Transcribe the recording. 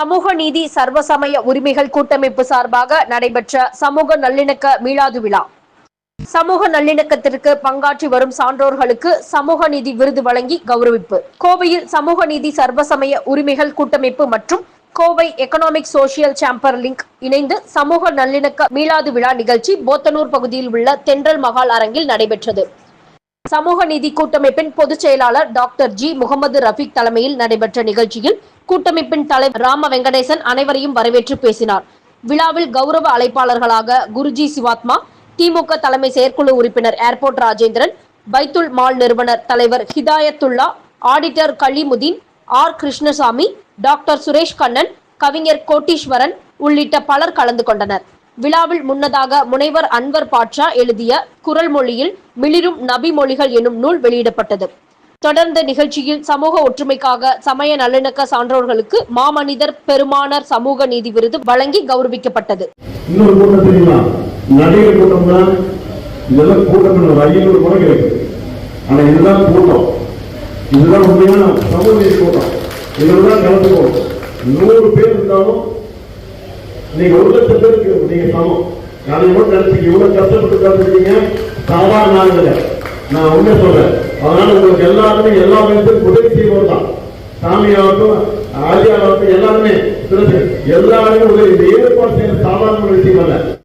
சமூக நீதி சர்வசமய உரிமைகள் கூட்டமைப்பு சார்பாக நடைபெற்ற சமூக நல்லிணக்க மீளாது விழா. சமூக நல்லிணக்கத்திற்கு பங்காற்றி வரும் சான்றோர்களுக்கு சமூக நீதி விருது வழங்கி கௌரவிப்பு. கோவையில் சமூக நீதி சர்வசமய உரிமைகள் கூட்டமைப்பு மற்றும் Kovai economic social chamber link இணைந்து சமூக நல்லிணக்க மீளாது விழா நிகழ்ச்சி போத்தனூர் பகுதியில் உள்ள தென்றல் மகால் அரங்கில் நடைபெற்றது. சமூக நீதி கூட்டமைப்பின் பொதுச் செயலாளர் டாக்டர் ஜி. முகமது ரஃபீக் தலைமையில் நடைபெற்ற நிகழ்ச்சியில் கூட்டமைப்பின் தலைவர் ராம வெங்கடேசன் அனைவரையும் வரவேற்று பேசினார். விழாவில் கௌரவ அழைப்பாளர்களாக குருஜி சிவாத்மா திமுக தலைமை செயற்குழு உறுப்பினர் ஏர்போர்ட் ராஜேந்திரன் பைத்துல் மால் நிறுவனர் தலைவர் Hidayathulla auditor Kalimuddin R. Krishnasamy doctor Suresh Kannan கவிஞர் கோட்டீஸ்வரன் உள்ளிட்ட பலர் கலந்து கொண்டனர். விழாவில் முன்னதாக முனைவர் அன்வர் பாட்ஷா எழுதிய குரல் மொழியில் மிளிரும் நபி மொழிகள் எனும் நூல் வெளியிடப்பட்டது. தொடர்ந்த நிகழ்ச்சியில் சமூக ஒற்றுமைக்காக சமய நல்லிணக்க சான்றோர்களுக்கு மாமனிதர் பெருமானர் சமூக நீதி விருது வழங்கி கௌரவிக்கப்பட்டது. இதுதான் உண்மையான சமூக நூறு பேர் இருந்தாலும் நீங்க ஒரு லட்சம் பேருக்கு நீங்க சமம். நான் கூட நினைச்சு இவ்வளவு கஷ்டப்பட்டு கலந்துருக்கீங்க சாதாரண நாளுங்க நான் உண்மை சொல்றேன். அதனால உங்களுக்கு எல்லாருமே எல்லா மனிதரும் உதவி செய்வோம் தான். சாமியாகட்டும் ஆலியாவாகட்டும் எல்லாருமே. எல்லாருமே உதவி. இந்த ஏற்பாடு செய்யற சாதாரண விஷயம் அல்ல.